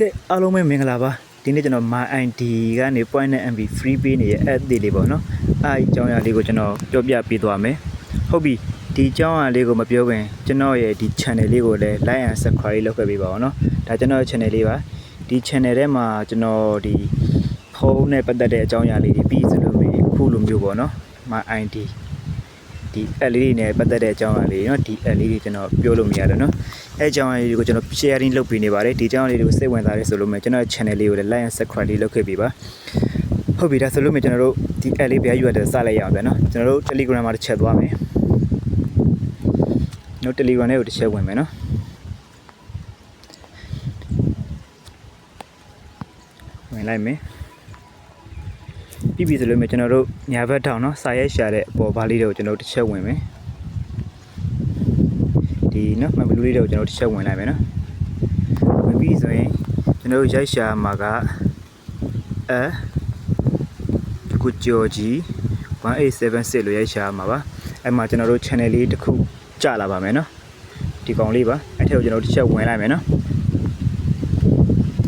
ကဲအားလုံးပဲမင်္ဂလာပါဒီနေ့ကျွန်တော် my ID ကနေ point နဲ့ MB free ပေးနေတဲ့ app တွေလေးပေါ့နော်အားအကြောင်းအရာလေးကိုကျွန်တော်ပြောပြပေးသွားမယ်ဟုတ်ပြီဒီအကြောင်းအရာလေးကိုမပြောခင်ကျွန်တော်ရဲ့ဒီ channel လေးကိုလည်း like and subscribe လုပ်ခဲ့ပေးပါဦးနော်ဒါကျွန်တော်ရဲ့ channel လေးပါဒီ channel ထဲမှာကျွန်တော်ဒီဖုန်းနဲ့ပတ်သက်တဲ့အကြောင်းအရာလေးတွေပြီးစလို့မျိုးခုလိုမျိုးပေါ့နော် my ID ဒီ app လေးတွေနဲ့ပတ်သက်တဲ့အကြောင်းအရာလေးနော်ဒီ app လေးတွေကျွန်တော်ပြောလို့မရတော့နော်အဲအကြောင်းအရာလေးတွေကိုကျွန်တော် sharing လုပ်ပေးနေပါတယ်ဒီအကြောင်းအရာလေးတွေကိုစိတ်ဝင်စားတယ်ဆိုလို့မြင်ကျွန်တော် channel လေးကိုလည်း like and subscribe လေးလုပ်ခဲ့ပေးပါဟုတ်ပြီဒါဆိုလို့မြင်ကျွန်တော်တို့ဒီ app လေးဘယ် URL စလိုက်ရအောင်ပဲနော်ကျွန်တော်တို့ Telegram မှာတစ်ချက်သွားမယ်နော် Telegram နဲ့ကိုတစ်ချက်ဝင်မယ်နော်ဝင်လိုက်မယ် ပြီးပြီဆိုလို့မယ်ကျွန်တော်တို့ညာဘက်ထောင်เนาะစာရိုက်ရှာတဲ့အပေါ်ဘားလေးတွေကိုကျွန်တော်တို့တစ်ချက်ဝင်မယ်ဒီเนาะမဘလူးလေးတွေကိုကျွန်တော်တို့တစ်ချက်ဝင်လိုက်မယ်เนาะဝင်ပြီးဆိုရင်ကျွန်တော်တို့ရိုက်ရှာမှာကအဲကုကျော်ကြီး1876လို့ရိုက်ရှာမှာပါအဲ့မှာကျွန်တော်တို့ channel လေးတစ်ခုကြလာပါမယ်เนาะဒီကောင်လေးပါအဲ့ထက်ကိုကျွန်တော်တို့တစ်ချက်ဝင်လိုက်မယ်เนาะ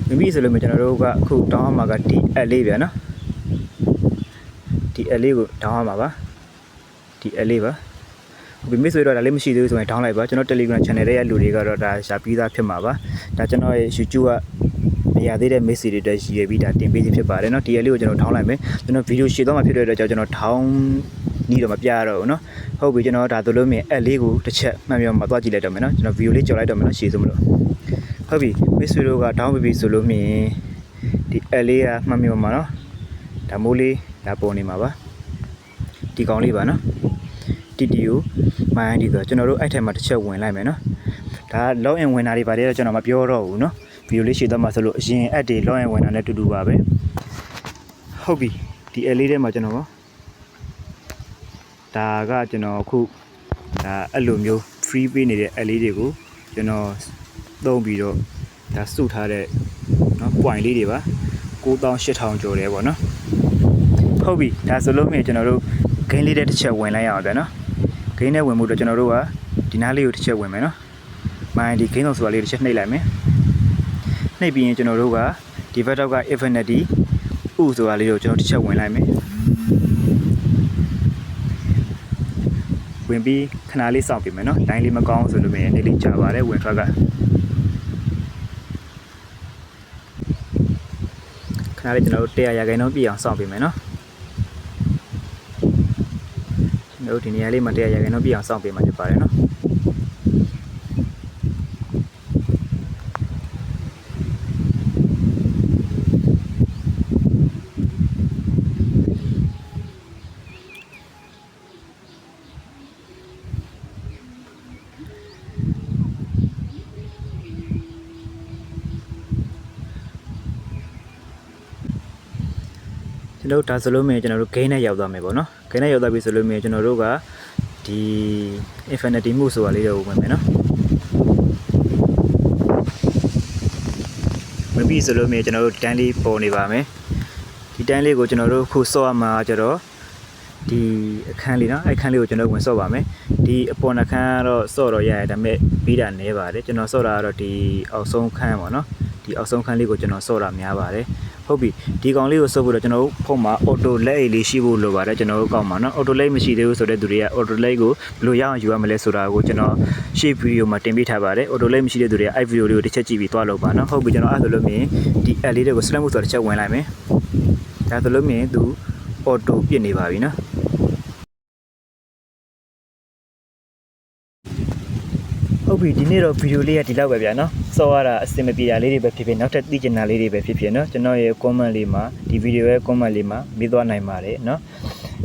ဝင်ပြီးဆိုလို့မယ်ကျွန်တော်တို့ကအခုတောင်းမှာကဒီ app လေးဗျာเนาะ ဒီ app လေးကို down ရမှာပါဒီ app လေးပါဘယ်မိဆိုတော့ဒါလေးမရှိသေးဘူးဆိုရင် down လိုက်ပါကျွန်တော် Telegram channel ရဲ့လူတွေကတော့ဒါရှာပြီးသားဖြစ်မှာပါဒါကျွန်တော်ရဲ့ YouTube ကမရသေးတဲ့ message တွေတက်ရည်ရွယ်ပြီးဒါတင်ပေးခြင်းဖြစ်ပါတယ်เนาะဒီ app လေးကိုကျွန်တော် down လိုက်မယ်ကျွန်တော် video ရှေ့တော့မှဖြစ်တဲ့အတွက်ကြောင့်ကျွန်တော် down နီးတော့မပြရတော့ဘူးเนาะဟုတ်ပြီကျွန်တော်ဒါသလိုမြင် app လေးကိုတစ်ချက်မှန်ပြောမှာသွားကြည့်လိုက်တော့မယ်เนาะကျွန်တော် video လေးကြော်လိုက်တော့မယ်เนาะရှေ့ဆုံးမလို့ဟုတ်ပြီ message တို့က down ပြီပြီဆိုလို့မြင်ဒီ app လေးကမှန်ပြောမှာเนาะဒါမိုးလေး ဒါပေါ်နေမှာပါဒီကောင်လေးပါနော် TTO MyID ဆိုတော့ကျွန်တော်တို့အဲ့ထက်မှာတစ်ချက်ဝင်လိုက်မယ်နော်ဒါ log in ဝင်တာတွေပါတယ်တော့ကျွန်တော်မပြောတော့ဘူးနော်ဗီဒီယိုလေးရှေ့သွားမှာဆိုလို့အရင် app တွေ log in ဝင်တာနဲ့တူတူပါပဲဟုတ်ပြီဒီ app လေးထဲမှာကျွန်တော်ဒါကကျွန်တော်အခုဒါအဲ့လိုမျိုး free ပေးနေတဲ့ app လေးတွေကိုကျွန်တော်သုံးပြီးတော့ဒါစုထားတဲ့နော် point လေးတွေပါ9800ကျော်တယ်ပေါ့နော် ဟုတ်ပြီဒါဆိုလို့မြင်ကျွန်တော်တို့ဂိမ်းလေးတဲ့တစ်ချက်ဝင်လိုက်ရအောင်ဗျာနော်ဂိမ်းနဲ့ဝင်မှုတော့ကျွန်တော်တို့ကဒီနားလေးကိုတစ်ချက်ဝင်မယ်နော်မိုင်းဒီဂိမ်းဆောင်ဆိုတာလေးတစ်ချက်နှိပ်လိုက်မယ်နှိပ်ပြီးရင်ကျွန်တော်တို့ကဒီဘက်တော့က infinity ဥဆိုတာလေးကိုကျွန်တော်တစ်ချက်ဝင်လိုက်မယ်ဝင်ပြီးခဏလေးစောင့်ပြင်မယ်နော်တိုင်းလေးမကောင်းဆိုလို့မြင်နေလေးကြာပါတယ်ဝင်ထွက်ကခဏလေးကျွန်တော်တို့100ရာခိုင်နှုန်းပြည့်အောင်စောင့်ပြင်မယ်နော် ကျွန်တော်တို့ဒီနေရာလေးမှာတရားရခိုင်တော့ပြအောင်စောင့်ပေးမှာဖြစ်ပါတယ်နော်ကျွန်တော်တို့ဒါဆိုလို့မြင်ကျွန်တော်တို့ gain နဲ့ရောက်သွားမယ်ပေါ့နော် gain နဲ့ရောက်သွားပြီဆိုလို့မြင်ကျွန်တော်တို့ကဒီ infinity move ဆိုတာလေးတော့ဝင်မယ်နော်ဝင်ပြီဆိုလို့မြင်ကျွန်တော်တို့တန်းလေးပေါ်နေပါမယ်ဒီတန်းလေးကိုကျွန်တော်တို့ခုစော့ရမှာကျတော့ဒီအခန်းလေးနော်အခန်းလေးကိုကျွန်တော်ဝင်စော့ပါမယ်ဒီအပေါ်နှခန်းကတော့စော့တော့ရရတယ်ဒါပေမဲ့ပြီးတာနဲပါတယ်ကျွန်တော်စော့တာကတော့ဒီအောက်ဆုံးခန်းပေါ့နော်ဒီအောက်ဆုံးခန်းလေးကိုကျွန်တော်စော့တာများပါတယ် ဟုတ်ပြီဒီကောင်လေးကိုစော့ဖို့တော့ကျွန်တော်တို့ဖုန်းမှာ auto lag လေးရှိဖို့လိုပါတယ်ကျွန်တော်တို့ကောက်မှာနော် auto lag မရှိသေးဘူးဆိုတဲ့သူတွေက auto lag ကိုဘယ်လိုရအောင်ယူရမလဲဆိုတာကိုကျွန်တော်ရှေ့ဗီဒီယိုမှာတင်ပြထားပါတယ် auto lag မရှိတဲ့သူတွေကအဲ့ဗီဒီယိုလေးကိုတစ်ချက်ကြည့်ပြီးသွားလို့ပါနော်ဟုတ်ပြီကျွန်တော်အဲ့ဒါလို့မြင်ဒီ app လေးတွေကို select မှုဆိုတော့တစ်ချက်ဝင်လိုက်မယ်ဒါဆိုလို့မြင်သူ auto ပြစ်နေပါပြီနော် ဟုတ်ပြီဒီနေ့တော့ဗီဒီယိုလေးကဒီလောက်ပဲဗျာနော်စောရတာအဆင်မပြေတာလေးတွေပဲဖြစ်ဖြစ်နောက်ထပ်သိချင်တာလေးတွေပဲဖြစ်ဖြစ်နော်ကျွန်တော်ရဲ့ comment လေးမှာဒီဗီဒီယိုရဲ့ comment လေးမှာမေးသွားနိုင်ပါတယ်နော်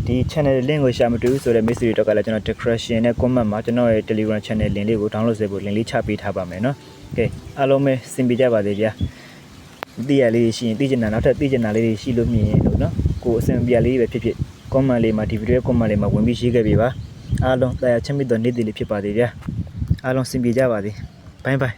ဒီ channel link ကိုရှာမတွေ့ဘူးဆိုတဲ့ message တော့ကလည်းကျွန်တော် description နဲ့ comment မှာကျွန်တော်ရဲ့ Telegram channel link လေးကို download လုပ်ဖို့ link လေးချပေးထားပါမယ်နော်ကဲအားလုံးပဲစင်ပြကြပါသေးဗျာသိရလေးရှိရင်သိချင်တာနောက်ထပ်သိချင်တာလေးတွေရှိလို့မြင်ရင်လို့နော်ကိုအဆင်ပြေလေးပဲဖြစ်ဖြစ် comment လေးမှာဒီဗီဒီယိုရဲ့ comment လေးမှာဝင်ပြီးရေးခဲ့ပေးပါအားလုံးတရားချမ်းမြေ့သောနေ့တည်လေးဖြစ်ပါသေးဗျာ အားလုံးစင်ပြေကြပါသည်ဘိုင်ဘိုင်